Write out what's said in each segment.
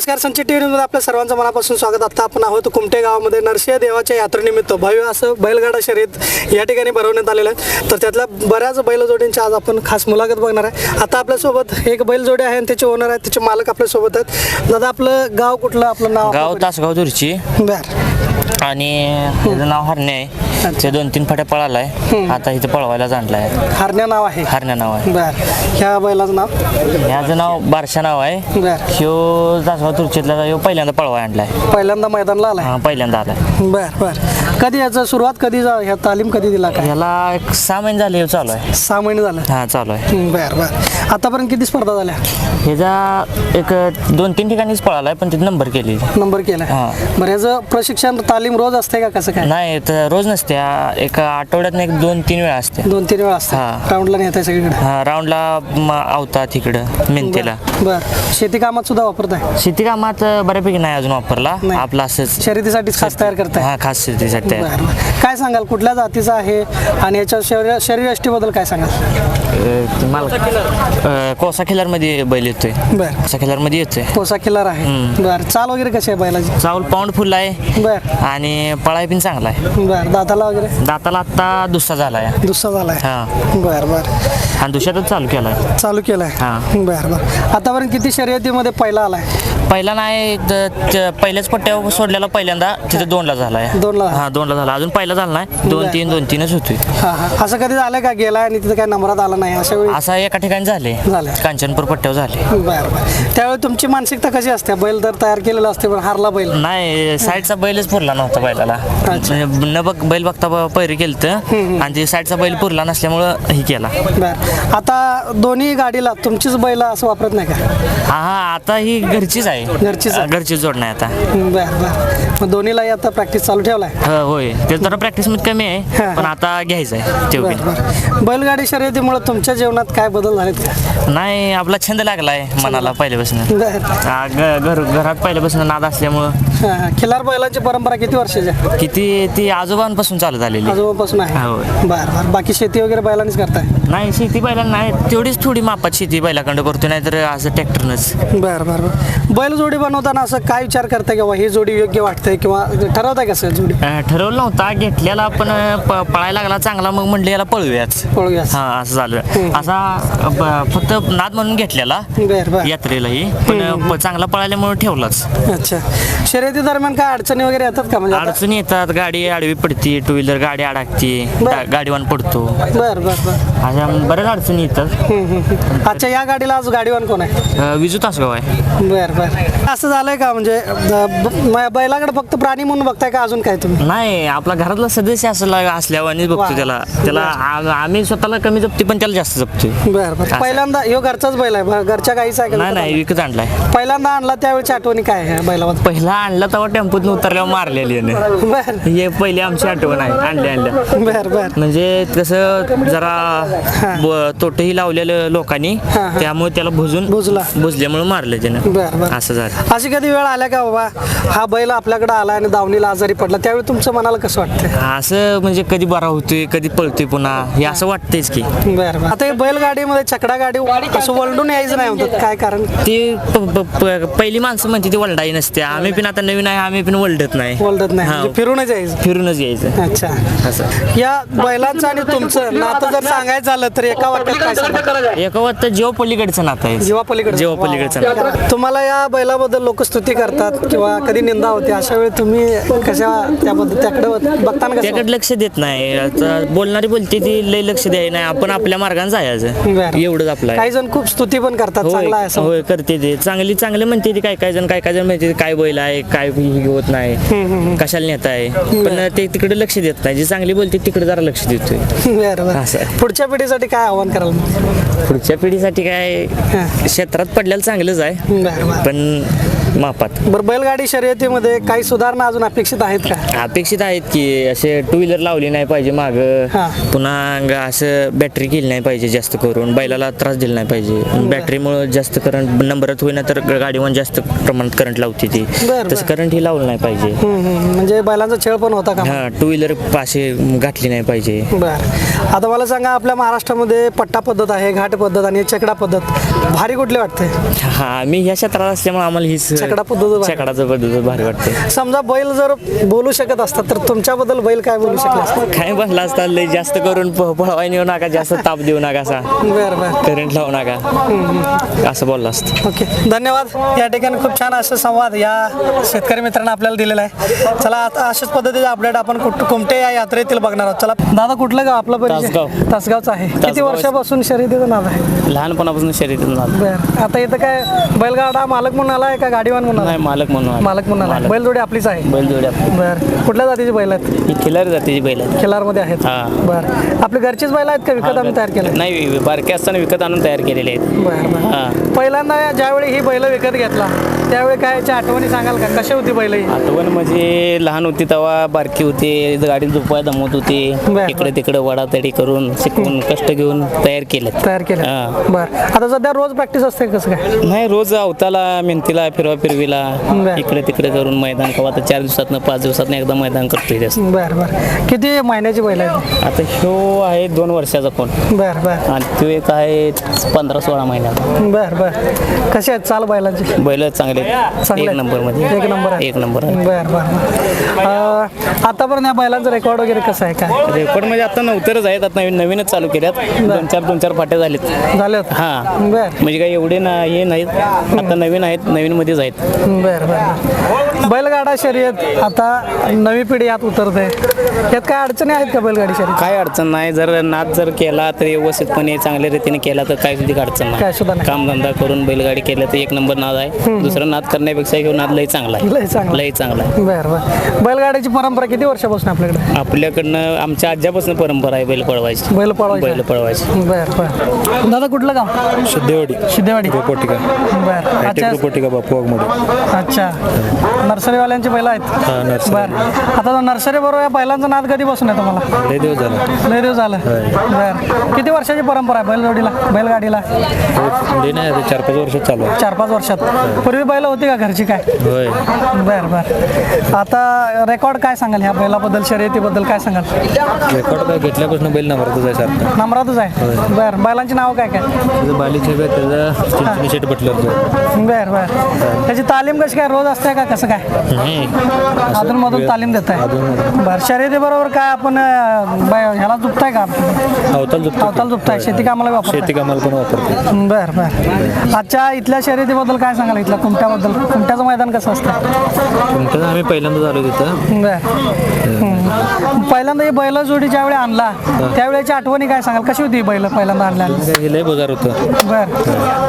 नमस्कार संचित टी मध्ये आपल्या सर्वांचं मनापासून स्वागत. आता आपण आहोत कुमटे गावामध्ये नरसिंह देवाच्या यात्रेनिमित्त भव्य असं बैलगाडा शर्यत या ठिकाणी भरवण्यात आलेलं आहे. तर त्यातल्या बऱ्याच बैलजोडींची आज आपण खास मुलाखत बघणार आहे. आता आपल्यासोबत एक बैलजोडी आहे आणि त्याचे ओनर आहेत त्याचे मालक आपल्यासोबत आहेत. दादा आपलं गाव कुठलं आपलं नाव गाव तासगाव तुरची बर. आणि त्याचं नाव हरणे आहे. ते दोन तीन फाट्या पळालाय. आता इथं पळवायला जाणलाय. हरण्या नाव आहे. हरण्या नाव आहे. बर. ह्या बैलाचं नाव? ह्याचं नाव बारशा नाव आहे. बर. ह्यो तासगाव तुरचीतला ह्यो पहिल्यांदा पळवाय आणलाय. पहिल्यांदा मैदानला आलाय? हा पहिल्यांदा आलाय. बर बर. कधी याचं सुरुवात कधी जा ह्या तालीम कधी दिला काय? ह्याला एक सहा महिने झाले ह्यो चालू आहे. सहा महिने झालं. हा चालू आहे. बर बर. आतापर्यंत किती स्पर्धा झाल्या? ह्याचा एक दोन तीन ठिकाणीच पळालाय पण तिथे नंबर केली नंबर केलाय. हा. बरं याचं प्रशिक्षण तालीम रोज असते का कसं काय? नाही तर रोज नसते. हा एक आठवड्यात एक दोन तीन वेळा असते. दोन तीन वेळा असते. हा. राऊंडला नेताय सगळीकडे? हा राऊंडला म- आवता तिकडं मेंतेला बर शेती कामात सुद्धा वापरताय? शेती कामात बऱ्यापैकी नाही अजून वापरला. नाही. आपला असंच. शर्यतीसाठी खास तयार करताय? हा खास शेतीसाठी. तयार. बरं, बरं. काय सांगाल कुठल्या जातीचा आहे? आणि याच्या शरीर शरीरयष्टीबद्दल काय सांगाल? अ, ते मला अ, कोसा खिलारमध्ये बैल येतोय. बर. कोसा खिलारमध्ये येतोय. पोसा किल्लार आहे. बर चाल वगैरे कशी आहे बैलाची? चावल पाऊंड फुल आहे. बर. आणि पळाय पण चांगला आहे बर दाताला वगैरे? दाताला आत्ता दुसरा झालाय. दुसरा झालाय? हा. बर बर. आणि दुसऱ्यातच चालू केलाय. चालू केलाय? हा. बर बर. आतापर्यंत किती शर्यतीमध्ये पहिला आलाय? पहिला नाही द- पहिल्याच पट्ट्यावर सोडलेला पहिल्यांदा तिथे दोनला झालाय. दोनला? झाला. हा दोनला झाला. अजून पहिला झाला नाही. दोन बरं. तीन दोन तीनच होती हा हा. असं कधी झालंय का? गेलाय आणि तिथे काय नंबरात आला नाही? अशा वेळी? असा एका ठिकाणी झाले. झालंय. कांचनपूर पट्ट्यावर झाले. बर बर. त्यावेळी तुमची मानसिकता कशी असते? बैल तर तयार केलेला असते पण हारला बैल? नाही साईडचा बैलच पुरला नव्हता बैलाला. अच्छा. न बघ बैल बघता ब- पैरी केलं आणि ते साईडचा बैल पुरला नसल्यामुळं हे केला. बर. आता दोन्ही गाडीला तुमचीच बैल असं वापरत नाही का? हा हा. आता ही घरचीच आहे. घरचीच आहे. घरची जोड नाही आता. बर बर. मग दोन्हीलाही आता प्रॅक्टिस चालू ठेवलाय? हो, होय. ते जरा प्रॅक्टिसमध्ये कमी आहे. पण आता घ्यायचं आहे तेवढी बर बर. बैलगाडी शर्यतीमुळे तुमच्या जीवनात काय बदल झालेत का? नाही आपला छंद लागलाय मनाला पहिल्यापासून. बर. घ- घर घरात पहिल्यापासून नाद असल्यामुळं. हा, हा. खिलार बैलांची परंपरा किती वर्षाची आहे? किती ती आजोबांपासून चालू झालेली आजोबापासून आहे? होय. बर बर. बाकी शेती वगैरे बैलांनीच करताय? नाही शेती बैला नाही. तेवढीच थोडी मापात शेती बैलाकडं करतो नाही तर असं ट्रॅक्टरनच बर बर बर. बैल जोडी बनवताना असं काय विचार करताय की बाबा ही जोडी योग्य वाटते किंवा ठरवताय कसं जोडी? अं, ठरवलं नव्हता घेतलेला पण अं, प- पळायला लागला चांगला मग म्हणले याला पळूयाच. पळूया हा असं झालं. असा ब- फक्त नाद म्हणून घेतलेला बर बर. यात्रेलाही. पण प- चांगला पळाल्यामुळे ठेवलाच. अच्छा. शर्यती दरम्यान काय अडचणी वगैरे येतात का? म्हणजे आता- अडचणी येतात. गाडी आडवी पडते टू व्हीलर गाडी अडकते बरं. गाडीवान पडतो. बर बर बर. अशा बऱ्याच अडचणी येतात. हम्म, हम्म, हम्म. अच्छा या गाडीला आज गाडीवान कोण आहे? अं, विजू तासगाव आहे. बर बर. असं झालंय का म्हणजे ब- बैलाकडे फक्त प्राणी म्हणून बघताय का अजून काय तुम्ही? नाही आपला घरातला सदस्य असला असल्यावानीच वा. बघतो त्याला. त्याला आ- आम्ही स्वतःला कमी जपते पण त्याला जास्त जपतोय बर बर. असं. पहिल्यांदा ह्यो घरचाच बैल आहे घरच्या गाईचा आहे का नाही नाही विकत आणलाय. आणला? पहिल्यांदा आणला त्यावेळेची आठवणी काय आहे बैलाबद्दल पहिला आणला तेव्हा टेम्पोत उतरल्यावर मारलेली याने. बर. हे पहिली आमची आठवण आहे आणल्या आणल्या बर बर. म्हणजे कसं जरा ब- तोटही लावलेलं लोकांनी. त्यामुळे त्याला भुजून भुजला. भुजल्यामुळे मारलं त्यानं. बर बर. असं झालं. अशी कधी वेळ आल्या का बाबा? हा बैल आपल्याकडे आला आणि दावणीला आजारी पडला. त्यावेळी तुमचं मनाला कसं वाटतंय? असं म्हणजे कधी बरा होतोय कधी पळतोय पुन्हा हे असं वाटतंच की. बर आता हे बैलगाडीमध्ये चकडा गाडी असं वळडून यायचं नाही म्हणतात. काय कारण? ती प- प- प- पहिली माणसं म्हणते ती वलडाई नसते. आम्ही पण आता नवीन आहे आम्ही पण वलडत नाही. वळडत नाही. हा. म्हणजे फिरूनच यायचं. फिरूनच यायचं. अच्छा. असं. या बैलांचं आणि तुमचं नातं जर सांगायचं झालं तर एका वाक्यात काय सांगा एका वाटतं जेव्हा पलीकडचं नातं आहे. जीवा पलीकडे जेव्हा पलीकडचं नातं तुम्हाला या बैलाबद्दल लोक स्तुती करतात किंवा कधी निंदा होते अशा वेळी तुम्ही कशा त्याबद्दल त्याकडे बघताना कसं? त्याकडे लक्ष देत नाही. आता बोलणारी बोलते ती लय लक्ष द्याय नाही. आपण आपल्या मार्गाने जायचं. बरं. एवढंच आपलं आहे. काही जण खूप स्तुती पण करतात चांगला आहे होय असं. होय करते ते. चांगली चांगले म्हणते ती काय काय जण काय काय जण म्हणते काय बैल आहे? काय हे होत नाही? कशाला नेत आहे? पण ते तिकडे लक्ष देत नाही. जे चांगली बोलते तिकडे जरा लक्ष देतोय. बरं बरं. असं आहे. पुढच्या पिढीसाठी काय आव्हान कराल मग? पुढच्या पिढीसाठी काय? हा. क्षेत्रात पडलेलं चांगलंच आहे. बरं बरं. पण मापात. बरं बैलगाडी शर्यतीमध्ये काही सुधारणा अजून अपेक्षित आहेत का? अपेक्षित आहेत की असे टू व्हीलर लावली नाही पाहिजे माग. हा. पुन्हा ग- असं बॅटरी केली नाही पाहिजे जास्त करून. बैलाला त्रास दिला नाही पाहिजे. बॅटरीमुळे जास्त करंट नंबरात होईना तर गाडीवर जास्त प्रमाणात करंट लावते ती. बरं, तसं करंट ही लावलं नाही पाहिजे. हम्म, हम्म. म्हणजे बैलांचा छळ पण होता का? हा टू व्हीलर पाशी घातली नाही पाहिजे. बर. आता मला सांगा आपल्या महाराष्ट्रामध्ये पट्टा पद्धत आहे घाट पद्धत आणि चकडा पद्धत. भारी कुठले वाटते? हा मी ह्या क्षेत्रात असल्यामुळे आम्हाला हीच छकडा पद्धत. छकडाचं पद्धत भारी वाटते समजा बैल जर बोलू शकत असतात तर तुमच्याबद्दल बैल काय बोलू शकले असतात? काय बसला असता लय जास्त करून प- पळवाय नेऊ नका जास्त ताप देऊ नका असा. बरं बरं. करंट लावू नका. असं बोलला असतं. ओके. धन्यवाद. या ठिकाणी खूप छान असं संवाद या शेतकरी मित्रांना आपल्याला दिलेला आहे. चला आता अशाच पद्धतीचे अपडेट आपण कुठ कोमटे या यात्रेतील बघणार आहोत? चला दादा कुठलं गाव आपलं परिचय? तासगाव. तासगावचं आहे. किती तासगाव. वर्षापासून शर्यतीचं नाव आहे? लहानपणापासून आलं. बरं. आता इथं काय बैलगाडा मालक म्हणून आलाय का गाडीवान म्हणून नाही आलाय मालक म्हणून आलं. मालक म्हणून आलाय. बैलजोडी आपलीच आहे. बैलजोड्या बरं. कुठल्या जातीची बैल आहेत? ही खिलारी जातीची बैल आहेत. खेलारमध्ये आहेत. हा. बरं. आपली घरचीच बैल आहेत का विकत आणून तयार केले नाही बारके असताना विकत आणून तयार केलेले आहेत. बरं बरं. हा. पहिल्यांदा ज्यावेळी ही बैल विकत घेतला त्यावेळी काय याच्या आठवणी सांगाल का? कशी होती बैल ही? आठवण म्हणजे लहान होती तेव्हा बारकी होती गाडी झोपाय दमवत होती. बर. इकडे तिकडे वडातडी करून शिकून कष्ट घेऊन तयार केले तयार केलं हा. बरं. आता सध्या रोज प्रॅक्टिस असते कसं काय? नाही रोज अवताला मेहनतीला फिरवा फिरवीला. इकडे तिकडे करून मैदान कवा आता चार दिवसातनं पाच दिवसातनं एकदा मैदान करतोय जास्त. बरं बरं. किती महिन्याची बैल आहे आता ह्यो आहे दोन वर्षाचा फोन बरं बरं. आणि तो एक आहे पंधरा सोळा महिन्याचा. बरं बरं. कशी आहेत? चाल बैलांची? बैल चांगले. चांगले एक आहेत. नंबरमध्ये एक नंबर आहे. एक नंबर आहे. बरं बरं. अं, आतापर्यंत या बैलांचं रेकॉर्ड वगैरे कसं आहे काय? रेकॉर्ड म्हणजे आता नव्हतरच आहेत आता नवीन नवीनच चालू केल्यात. दोन चार दोन चार फाट्या झालेत. झाले होते हा. बरं. म्हणजे काही एवढे ना हे नाहीत. आता नवीन आहेत नवीन मध्येच आहेत. बरं बरं. बैलगाडा शर्यत आता नवी पिढी यात उतरते. यात काय अडचणी आहेत का बैलगाडी शर्यत काय अडचण नाही. जर नाद जर केला तर व्यवस्थितपणे चांगल्या रीतीने केला तर काय सुद्धा अडचण काय सुद्धा नाही. कामधंदा करून बैलगाडी केलं तर एक नंबर नाद आहे. दुसरं नाद करण्यापेक्षा घेऊन नाद लय चांगला लय आहे चांगला. लय चांगला आहे. बरं बरं. बैलगाड्याची परंपरा किती वर्षापासून आपल्याकडे? आपल्याकडनं आमच्या आज्यापासून परंपरा आहे बैल पळवायची. बैल पळवायची बैल पळवायची. बरं बरं. दादा कुठलं गाव? शुद्धेवाडी सिद्धेवाडी. रोपोटिका बरं. अच्छा. रोपोटिका बापूवागमध्ये अच्छा. नर्सरीवाल्यांची बैल आहेत? नर्सरी. बरं. आता नर्सरी बरोबर या बैलांचा नाद कधी बसून आहे तुम्हाला? लय दिवस झाला. लय दिवस झालं. बरं. किती वर्षाची परंपरा आहे बैलजोडीला? बैलगाडीला? नाही आता चार पाच वर्षात चालू आहे. चार पाच वर्षात. पूर्वी बैल होती का घरची काय? होय. बर बर. आता रेकॉर्ड काय सांगाल ह्या बैलाबद्दल शर्यतीबद्दल काय सांगाल? रेकॉर्ड काय घेतल्यापासून बैल नंबरतच आहे सारखा. नंबरातच आहे? बर बैलांची नाव काय काय? त्याचं बालीचे बॅग त्याचा चिंचणी शेट बटलं बर बर. त्याची तालीम कशी काय रोज असते का कसं काय? नाही. अधून मधून तालीम देत आहे. बर शर्यती बरोबर काय आपण अं, बै- ह्याला झुपताय का अवताल झुपतो अवताल झुपताय शेती कामाला वापरताय? शेती कामाला पण वापरतो. बर बर. आजच्या इथल्या शर्यतीबद्दल काय सांगाल इथल्या कुमट्याबद्दल कुमट्याचं मैदान कसं असतं? तुमचं आम्ही पहिल्यांदा झालो तिथं. बर. पहिल्यांदा ही बैल जोडी ज्यावेळी आणला त्यावेळेची आठवणी काय सांगाल? कशी होती बैल पहिल्यांदा आणल्या? लय बाजार होतं. बर.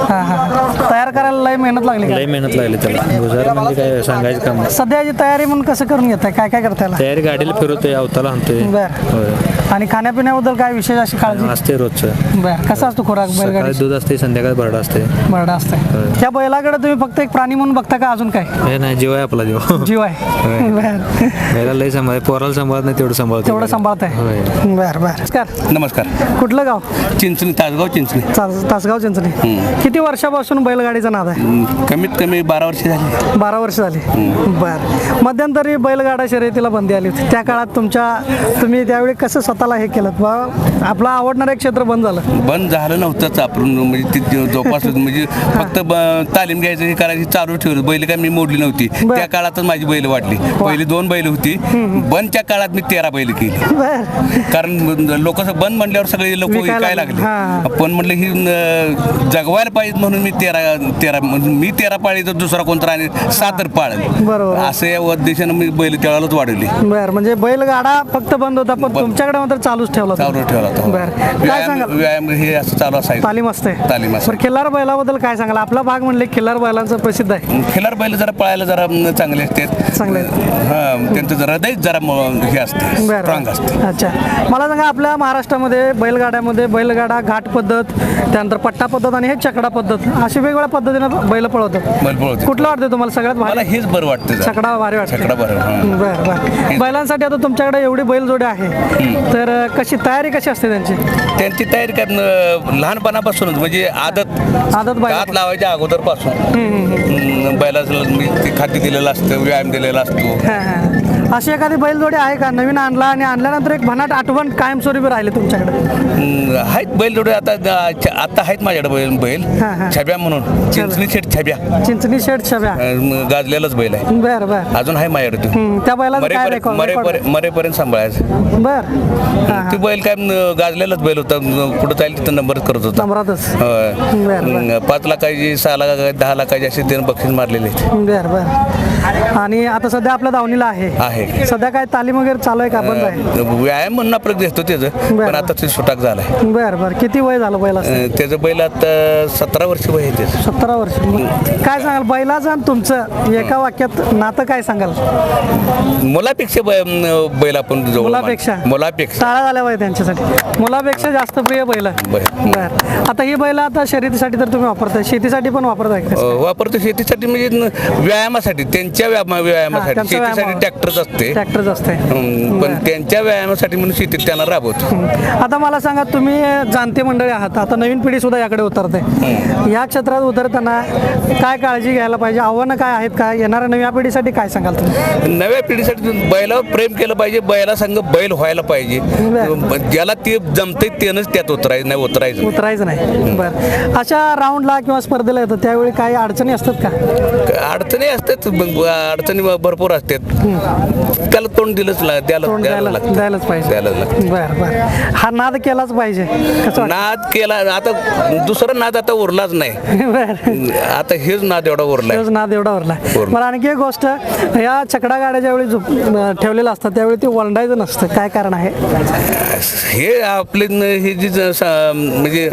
हां हां तयार करायला लय मेहनत लागली लय मेहनत लागली त्याला. बाजार म्हणजे काय सांगायचं काम. सध्याची तयारी म्हणून कसं करून घेताय काय काय करताय तयारी गाडीला फिरवतोय अवताला आणतोय. बर. आणि खाण्यापिण्याबद्दल काय विशेष अशी काळजी? असते रोजचं. बर. कसा असतो खोराक बैलगाडी? दूध असते संध्याकाळी भरडा असते. बरडा असते. त्या बैलाकडे तुम्ही फक्त एक प्राणी म्हणून बघता का अजून काय? हे नाही जीव आहे आपला जीव. जीव आहे. बर. याला लय सांभाळ पोराला सांभाळत नाही तेवढं सांभाळतो. तेवढं सांभाळत आहे होय. बर बर. नमस्कार. नमस्कार. कुठलं गाव? चिंचणी तासगाव चिंचणी. तास- तासगाव चिंचणी. किती वर्षापासून बैलगाडीचा नाद आहे? कमीत कमी बारा वर्ष झाली. बारा वर्ष झाली. बर. मध्यंतरी बैलगाडा शर्यतीला बंदी आली होती. त्या काळात तुमच्या तुम्ही त्यावेळी कसं स्वतःला हे केलं? बा आपलं आवडणारं एक क्षेत्र बंद झालं. बंद झालं नव्हतंच आपण म्हणजे ते जोपासून म्हणजे फक्त ब- तालीम घ्यायचं हे करायची चालू ठेवलं. बैल काय मी मोडली नव्हती. त्या काळातच माझी बैल वाढली. पहिली दोन बैल होती. बंदच्या काळात मी तेरा बैल केली. कारण लोक बंद म्हणल्यावर सगळे लोक विकायला लागले. पण म्हटलं ही जगवायला पाहिजे म्हणून मी तेरा तेरा मी तेरा पाळी तर दुसरा कोणता आणि सातर पाळेल बरोबर. असं या उद्देशानं मी बैल त्यावेळेलाच वाढवली. बर म्हणजे बैलगाडा फक्त बंद होता पण. तुमच्याकडे मात्र चालूच ठेवला. चालू ठेवला होता. काय व्यायाम हे असं चालू असायचं. तालीम असते. तालीम असते. बरं खिल्लार बैलाबद्दल काय सांगाल? आपला भाग म्हणले खिल्लार बैलांचं प्रसिद्ध आहे. खिलार बैल जरा पळायला जरा चांगले असते चांगले. हा त्यांचं जरा हृदय जरा म, हे असते बरं. स्ट्रॉंग असते. अच्छा. मला सांगा आपल्या महाराष्ट्रामध्ये बैलगाड्यामध्ये बैलगाडा घाट पद्धत त्यानंतर पट्टा पद्धत आणि हे चकडा पद्धत अशी वेगवेगळ्या पद्धतीनं बैल पळवतात. बैल पळवते कुठलं वाटतं तुम्हाला? सगळ्यात मला हेच बरं वाटतं जरा. छकडा भारी वाटतं छकडा बरं हा. बर बर. बैलांसाठी आता तुमच्याकडे एवढी बैलजोडी आहे. तर अ, कशी तयारी कशी असते त्यांची? त्यांची तयारी काय लहानपणापासूनच म्हणजे आदत. आदत बैल दात लावायच्या अगोदरपासून बैलाचं मी ते खाद्य दिलेलं असतं व्यायाम दिलेला असतो. अशी एखादी बैलजोडी आहे का? नवीन आणला आणि आणल्यानंतर एक भन्नाट आठवण कायमस्वरूपी राहिली तुमच्याकडे? आहेत बैल जोडे आता आता आहेत माझ्याकडे बैल बैल. हां, हां. छब्या म्हणून. चिंचणी शेट छब्या. चिंचणी शेड छब्या. अं, गाजलेलाच बैल आहे. बर बर. अजून आहे माझ्याकडे तो. हम्म, त्या बैलाचं काय मरेपर्यंत रेकॉर्ड मरेपर्यंत मरेपर्यंत सांभाळायचं. बर. हा, ते बैल काय गाजलेलाच बैल होता. कुठं जाईल तिथं नंबर करत होता. नंबरातच. होय. बरं, बरं. न- पाच लाखाची सहा लाखाची दहा लाखाची असे त्यानं बक्षीस मारलेले आहेत. बर बर. आणि आता सध्या आपल्या दावणीला आहे. आहे. सध्या काय तालीम वगैरे चालू आहे का? बंद आहे? व्यायाम म्हणून आपलं घेतो त्याचं बरं. पण आता ते सुटाक झालाय. बर बर. किती वय झालं बैला अं, त्याचं बैल आता सतरा वर्ष वय आहे त्याचं. सतरा वर्ष. काय सांगाल बैलाचं आणि तुमचं एका वाक्यात नातं काय सांगाल? मुलापेक्षा बै- अं, बैल आपण जवळ मुलापेक्षा? मान- मुलापेक्षा. टाळा झाल्या पाहिजे त्यांच्यासाठी. मुलापेक्षा जास्त प्रिय बैल. बैल. बर. आता ही बैल आता शर्यतीसाठी तर तुम्ही वापरताय. शेतीसाठी पण वापरताय का? अं, वापरतो. शेतीसाठी म्हणजे न- व्यायामासाठी त्यांच्या व्यायामा- व्यायामासाठी. त्यांच्या शेतीसाठी व्यायामावर. ट्रॅक्टरच असते ट्रॅक्टरच असते. हं, पण त्यांच्या व्यायामासाठी म्हणून शेतीत त्यांना राबवतो. आता मला सांगा तुम्ही जाणते मंडळी आहात. आता नवीन पिढी सुद्धा याकडे उतरते. या क्षेत्रात उतरताना काय काळजी घ्यायला पाहिजे? आव्हानं काय आहेत का? येणाऱ्या नव्या पिढीसाठी काय सांगाल तुम्ही? नव्या पिढीसाठी बैलावर प्रेम केलं पाहिजे बैला संग बैल व्हायला पाहिजे. बरं. ज्याला ते जमते त्यानंच त्यात उतरायचं नाही उतरायचं. उतरायचं नाही. बरं. अशा राऊंडला किंवा स्पर्धेला येतं त्यावेळी काही अडचणी असतात का? अडचणी असतात मग अडचणी भरपूर असतात. त्याला तोंड दिलंच ला- द्यायला तोंड द्यायला लागतं. द्यायलाच पाहिजे. लागतं. बरं बरं. हा नाद केलाच पाहिजे. कसं? नाद केला आता दुसरा नाद आता उरलाच नाही. बरं. आता हेच नाद एवढा उरलाय. तोच नाद एवढा उरला उरला. बरं आणखी एक गोष्ट. या छकडा गाड्या ज्यावेळी झोप अं, ठेवलेलं असतं त्यावेळी ते वलंडायचं नसतं. काय कारण आहे? हे आपले न- हे जी ज- स- म्हणजे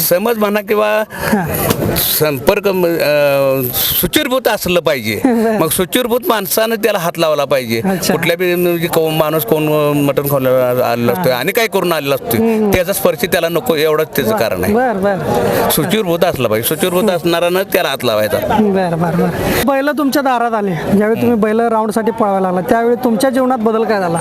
समज म्हणा किंवा संपर्क म- अं, सुचिरभूत असलं पाहिजे. मग सुचिरभूत माणसानं त्याला हात लावला पाहिजे. कुठल्या बी म्हणजे माणूस कोण मटण खायला आलेला असतोय आणि काय करून आलेला असतोय. त्याचा स्पर्श त्याला नको एवढंच त्याचं कारण आहे. बर बर. सुचिरभूत असला पाहिजे. सुचिरभूत असणारानं त्याला हात लावायचा. बर बर बर. बैल तुमच्या दारात आले. ज्यावेळी तुम्ही बैल राऊंडसाठी पळवायला लागला त्यावेळी तुमच्या जीवनात बदल काय झाला?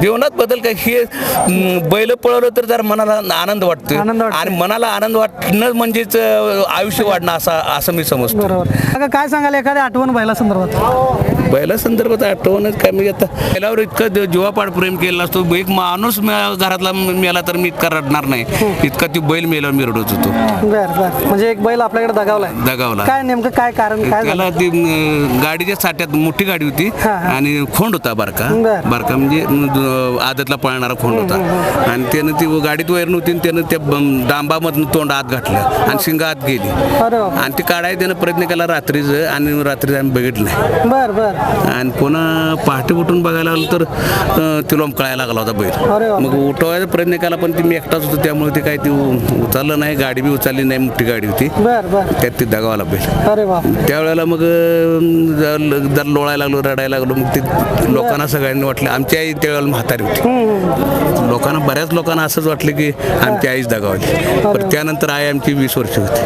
जीवनात बदल काय? हे अं, बैल पळवलं तर जरा मनाला आनंद वाटतो आनंद. आणि मनाला आनंद वाटणं म्हणजेच अं, आयुष्य वाढणं असं असं मी समजतो. बरोबर. अगं काय सांगाल एखादी आठवण बैला संदर्भात बैला संदर्भात आठवणच काय म्हणजे आता बैलावर इतकं ज- जीवापाड प्रेम केलेला असतो. एक माणूस म- घरातला मेला तर मी इतका रडणार नाही. इतका ती बैल मेल्यावर मी रडत होतो. बर बर. म्हणजे एक बैल आपल्याकडे दगावलाय. दगावला. काय नेमकं काय कारण काय झालं? त्याला ती अं, गाडीच्या साठ्यात मोठी गाडी होती हा, हा. आणि खोंड होता बारका. बर. बारका म्हणजे अं, आदतला पळणारा खोंड होता. आणि त्यानं ती गाडीत वैर नव्हती आणि त्यानं त्या बं- डांबामधनं तोंड आत घातलं आणि शिंग आत गेली. अरे बाप आणि ती काढायला त्यानं प्रयत्न केला रात्रीचं आणि रात्री आम्ही बघितलं बर बर. आणि पुन्हा पहाटे उठून बघायला आलं तर तिला कळायला लागला होता बैल. मग उठवायचा प्रयत्न केला पण ती मी एकटाच होतो त्यामुळे ते काय ती उचललं नाही गाडी बी उचलली नाही मोठी गाडी होती. बर बर. त्यात ती दगावाला बैल. त्यावेळेला मग जर लोळायला लागलो रडायला लागलो मग ते लोकांना सगळ्यांनी वाटलं आमची आई त्यावेळेला म्हातारी होती. लोकांना बऱ्याच लोकांना असंच वाटलं की आमची आईच दगावली. पण त्यानंतर आई आमची वीस वर्ष होती.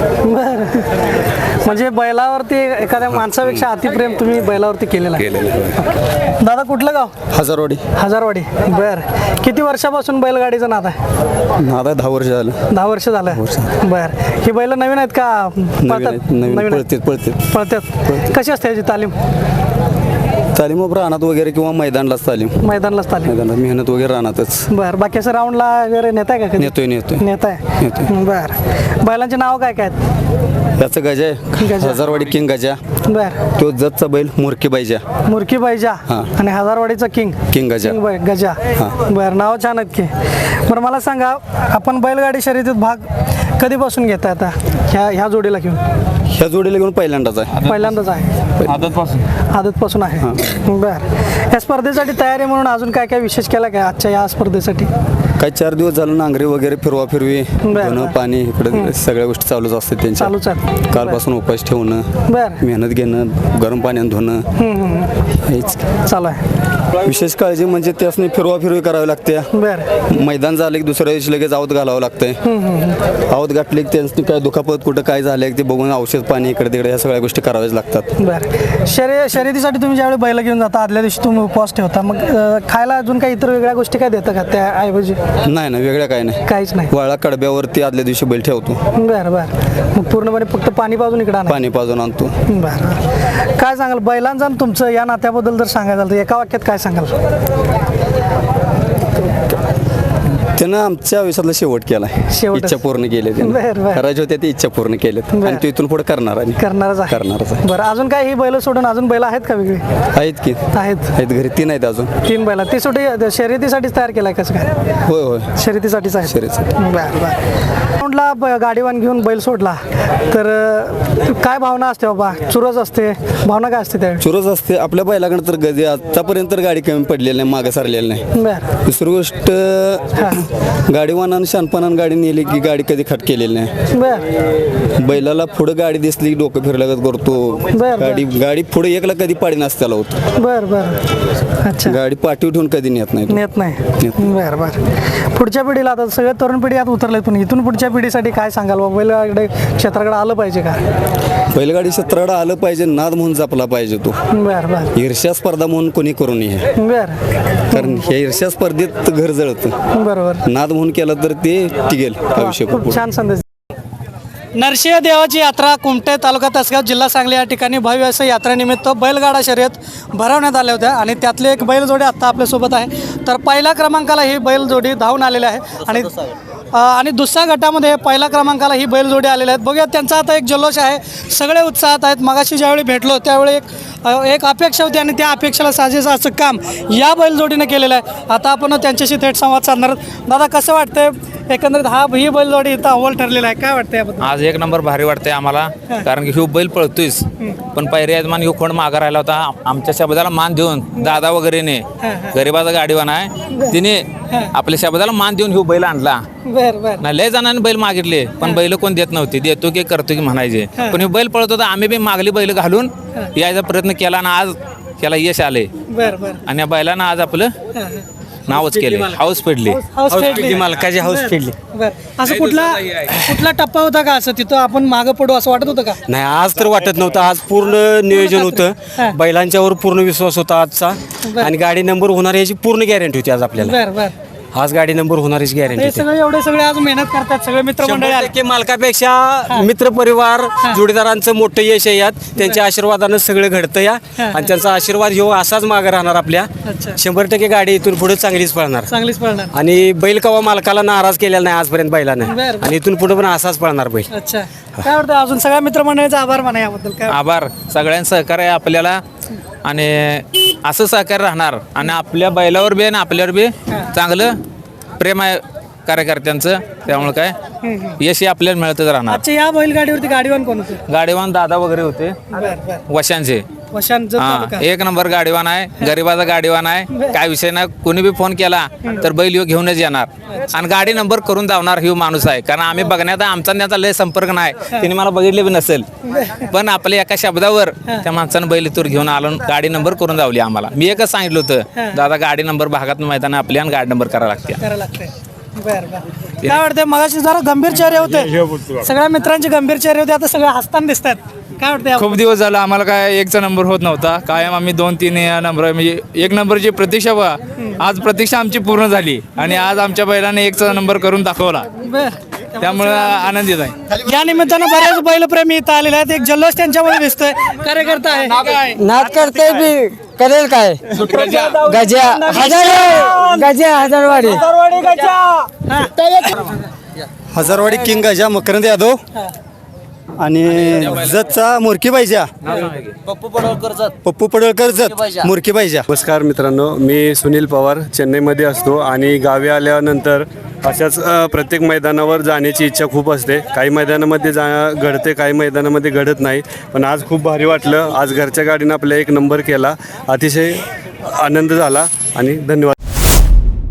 म्हणजे बैलावरती एखाद्या माणसापेक्षा अतिप्रेम तुम्ही बैलावरती केलेलं आहे. केलेलं दादा कुठलं गाव? हजारवाडी. हजारवाडी. बर. किती वर्षापासून बैलगाडीचा नाद आहे? आता दहा वर्ष झालं. दहा वर्ष झालं. बर. ही बैल नवीन आहेत का? नवीन पळतात? आहेत, नवीन आहेत. पळतात पळतात. पळतात. कशी असते याची तालीम? तालीम रानात वगैरे किंवा मैदानलाच तालीम. मैदानलाच तालीम. मैदानात मेहनत वगैरे रानातच. बर. बाकी असं राऊंडला वगैरे नेताय का कधी? नेतोय नेतोय. नेताय. नेतोय. बर. बैलांचे नाव काय काय आहेत? याचं गजा आहे. गजा. हजारवाडी किंग गजा. बर. तो जतचा बैल मुरकी बाईजा मुरकी बैजा. हा. आणि हजारवाडीचा किंग. किंग गजा. किंग बै- गजा. हा. बर नाव छान आहेत की. बरं मला सांगा आपण बैलगाडी शर्यतीत भाग कधीपासून घेता आता? ह्या ह्या जोडीला घेऊन. ह्या जोडीला घेऊन पहिल्यांदाच आहे. पहिल्यांदाच आहे. आदतपासून. आहे. बर. या स्पर्धेसाठी तयारी म्हणून अजून काय काय विशेष केला काय आजच्या या स्पर्धेसाठी? काही चार दिवस झालं नांगरे वगैरे फिरवा फिरवी धुणं. पाणी इकडे सगळ्या गोष्टी चालूच असतात त्यांच्या. चालूच आहेत. कालपासून उपास ठेवणं बर. मेहनत घेणं गरम पाण्यात धुणं. हेच. चालू आहे. विशेष काळजी म्हणजे त्यासनी फिरवा फिरवी करावी लागते. बर. मैदान झालं की दुसऱ्या दिवशी लगेच आवत घालावं लागतंय. आवत घातली की त्यांनी काय दुखापत कुठं काय झालंय की ते बघून औषध पाणी इकडे तिकडे ह्या सगळ्या गोष्टी कराव्याच लागतात. बर. शर्य शर्यतीसाठी तुम्ही ज्यावेळी बैल घेऊन जाता आदल्या दिवशी तुम्ही उपवास ठेवता मग अं, खायला अजून काही इतर वेगळ्या गोष्टी काय देता का त्या ऐवजी नाही ना वेगळ्या काय नाही. काहीच नाही. वाळा कडब्यावरती आदल्या दिवशी बैल ठेवतो. बरं बरं. मग पूर्णपणे फक्त पाणी पाजून इकडं आणा पाणी पाजून आणतो. बरं बरं. काय सांगाल? बैलांचं आणि तुमचं या नात्याबद्दल जर सांगायचं झालं तर एका वाक्यात काय सांगाल? त्यानं आमच्या आयुष्यातला शेवट शेवटच. इच्छा पूर्ण केली बरं, होत्या ते इच्छा पूर्ण केल्यात. आणि तो इथून पुढे करणार आहे. करणारच आहे. करणारच आहे. बरं अजून काय ही बैल सोडून अजून बैल आहेत का वेगळी? आहेत की. आहेत. आहेत घरी तीन आहेत अजून. तीन बैला. ती सुटी शर्यतीसाठीच तयार केलाय कसं काय होय होय. शर्यतीसाठीच आहे शर्यतीसाठी. बरं बरं. राऊंडला ब- गाडीवान घेऊन बैल सोडला. तर अं, काय भावना असते बाबा? चुरस असते. भावना काय असते त्यावेळी? चुरस असते. आपल्या बैलाकडे तर गजे आतापर्यंत तर गाडी कमी पडलेली नाही मागे सरलेली नाही. बरं. दुसरी गोष्ट गाडीवानानं शानपणानं गाडी नेली की गाडी कधी खट केलेली नाही. बरं. बैलाला पुढं गाडी दिसली की डोकं फिरल्यागत करतो. बर. गाडी गाडी पुढे एकला कधी पाडी नसत्याला होत बरं बरं. अच्छा. गाडी पाठीव ठेवून कधी नेत नाही तो. नेत नाही. नेत बरं बरं. पुढच्या पिढीला आता सगळे तरुण पिढी आता उतरलेत पण इथून पुढच्या पिढीसाठी काय सांगाल बाबा? बैलगाडी क्षेत्राकडे आलं पाहिजे का? बैलगाडी क्षेत्राकडे आलं पाहिजे नाद म्हणून जपला पाहिजे तो. बरं बरं. ईर्ष्या स्पर्धा म्हणून कोणी करू नये. बरं. कारण ह्या ईर्ष्या स्पर्धेत घर जळतं. बरोबर. नाद म्हणून केलं तर ते टिकेल खूप छान संदेश नरसिंह देवाची यात्रा कुमटे तालुका तासगाव जिल्हा सांगली या ठिकाणी भव्य असं यात्रेनिमित्त बैलगाडा शर्यत भरवण्यात आल्या होत्या आणि त्यातली एक बैलजोडी आत्ता आपल्यासोबत आहे. तर पहिल्या क्रमांकाला ही बैलजोडी धावून आलेली आहे आणि आणि दुसऱ्या गटामध्ये पहिल्या क्रमांकाला ही बैलजोडी आलेल्या आहेत. बघूया त्यांचा आता एक जल्लोष आहे. सगळे उत्साहात आहेत. मगाशी ज्यावेळी भेटलो त्यावेळी एक एक अपेक्षा होती आणि त्या अपेक्षेला साजेसं असं काम या बैलजोडीने केलेलं आहे. आता आपण त्यांच्याशी थेट संवाद साधणार आहोत. दादा कसं वाटतंय एकंदरीत हा ही बैलजोडी इथं अव्वल ठरलेला आहे. काय वाटतं याबद्दल? आज एक नंबर भारी वाटतंय आम्हाला. कारण की ह्यो बैल पळतोयच. पण पहिरे यजमान ह्यो खोंड मागा राहिला होता. आमच्या शब्दाला मान देऊन दादा वगैरेने गरीबाचा गाडीवान आहे तिने आपल्या शब्दाला मान देऊन ह्यो बैल आणला. बरं बरं. ना लय जणांनी बैल मागितले पण बैल कोण देत नव्हते. देतो की करतो की म्हणायचे. पण ह्यो बैल पळत होता आम्ही बी मागली बैल घालून यायचा प्रयत्न केला आणि आज त्याला यश आले बरं बरं. आणि या बैलानं आज आपलं नावच केले हाऊस पडली हाऊस फेडली मालकाची हाऊस फेडली बरं. असं कुठला कुठला टप्पा होता का असं? तिथं आपण मागं पडू असं वाटत होतं का? नाही आज तर वाटत नव्हतं. आज पूर्ण नियोजन. होतं. बैलांच्यावर पूर्ण विश्वास होता आजचा. आणि गाडी नंबर होणार याची पूर्ण गॅरंटी होती आज आपल्याला. बरं बरं. आज गाडी नंबर होणारीच गॅरंटी हे होती सगळे एवढे सगळे आज मेहनत करतात सगळे मित्रमंडळी आले. मालकापेक्षा जोडीदारांचं मोठं यश आहे यात. त्यांच्या आशीर्वादानं सगळं घडतं या. आणि त्यांचा आशीर्वाद ह्यो असाच मागे राहणार आपल्या. अच्छा. शंभर टक्के गाडी इथून पुढे चांगलीच पळणार. चांगलीच पळणार. आणि बैल कवा मालकाला नाराज केलेला नाही आजपर्यंत बैलानं. बरं. आणि इथून पुढे पण असाच पळणार बैल. अच्छा. काय वाटतं? अजून सगळ्या मित्रमंडळीचा आभार म्हणा याबद्दल. काय आभार. सगळ्यांचं सहकार्य आहे आपल्याला. आणि असं सहकार्य राहणार. आणि आपल्या बैलावर बी आणि आपल्यावर बी चांगलं प्रेम आहे कार्यकर्त्यांचं. त्यामुळे काय? यश हे आपल्याला मिळतच राहणार. आजच्या या बैलगाडीवरती गाडीवान कोण होते? गाडीवान दादा वगैरे होते. बरं बरं. वशांचे. वशांत हा तालुका. एक नंबर गाडीवान आहे गरीबाचा गाडीवान आहे. काय विषय नाही कोणी बी फोन केला तर बैल ह्यो घेऊनच येणार. आणि गाडी नंबर करून धावणार ह्यो माणूस आहे. कारण आम्ही बघण्यात आमचा त्याचा लय संपर्क नाही. तिने मला बघितले बी नसेल. पण आपल्या एका शब्दावर त्या माणसानं बैल इथून घेऊन आलो गाडी नंबर करून धावली आम्हाला. मी एकच सांगितलं होतं दादा गाडी नंबर भागात मैदान आपली आणि गाडी नंबर करायला लागते. काय वाटतंय मगाशी जरा गंभीर चेहरे होते. सगळ्या मित्रांचे गंभीर चेहरे होते आता सगळे हसताना दिसतात काय वाटतंय खूप दिवस झाला आम्हाला काय एकचा नंबर होत नव्हता. कायम आम्ही दोन तीन या नंबर म्हणजे एक नंबरची प्रतीक्षा बघा आज प्रतीक्षा आमची पूर्ण झाली आणि आज आमच्या बैलाने एकचा नंबर करून दाखवला. त्यामुळं आनंदित आहे. या निमित्तानं बऱ्याच बैलप्रेमी इथं आलेले आहेत. एक जल्लोष त्यांच्यामध्ये दिसतोय. कार्यकर्ता आहे. नाद करते बी. करेल काय? गजा. हजार गजा हजारवाडी हजारवाडी किंग गजा मकरंद यादव. आणि जतचा मोरकी पाहिजे पप्पू पडळकर जत. मोरकी पाहिजे नमस्कार मित्रांनो मी सुनील पवार चेन्नईमध्ये असतो आणि गावी आल्यानंतर अशाच प्रत्येक मैदानावर जाण्याची इच्छा खूप असते. काही मैदानामध्ये जा घडते काही मैदानामध्ये घडत नाही. पण आज खूप भारी वाटलं. आज घरच्या गाडीनं आपल्या एक नंबर केला. अतिशय आनंद झाला आणि धन्यवाद.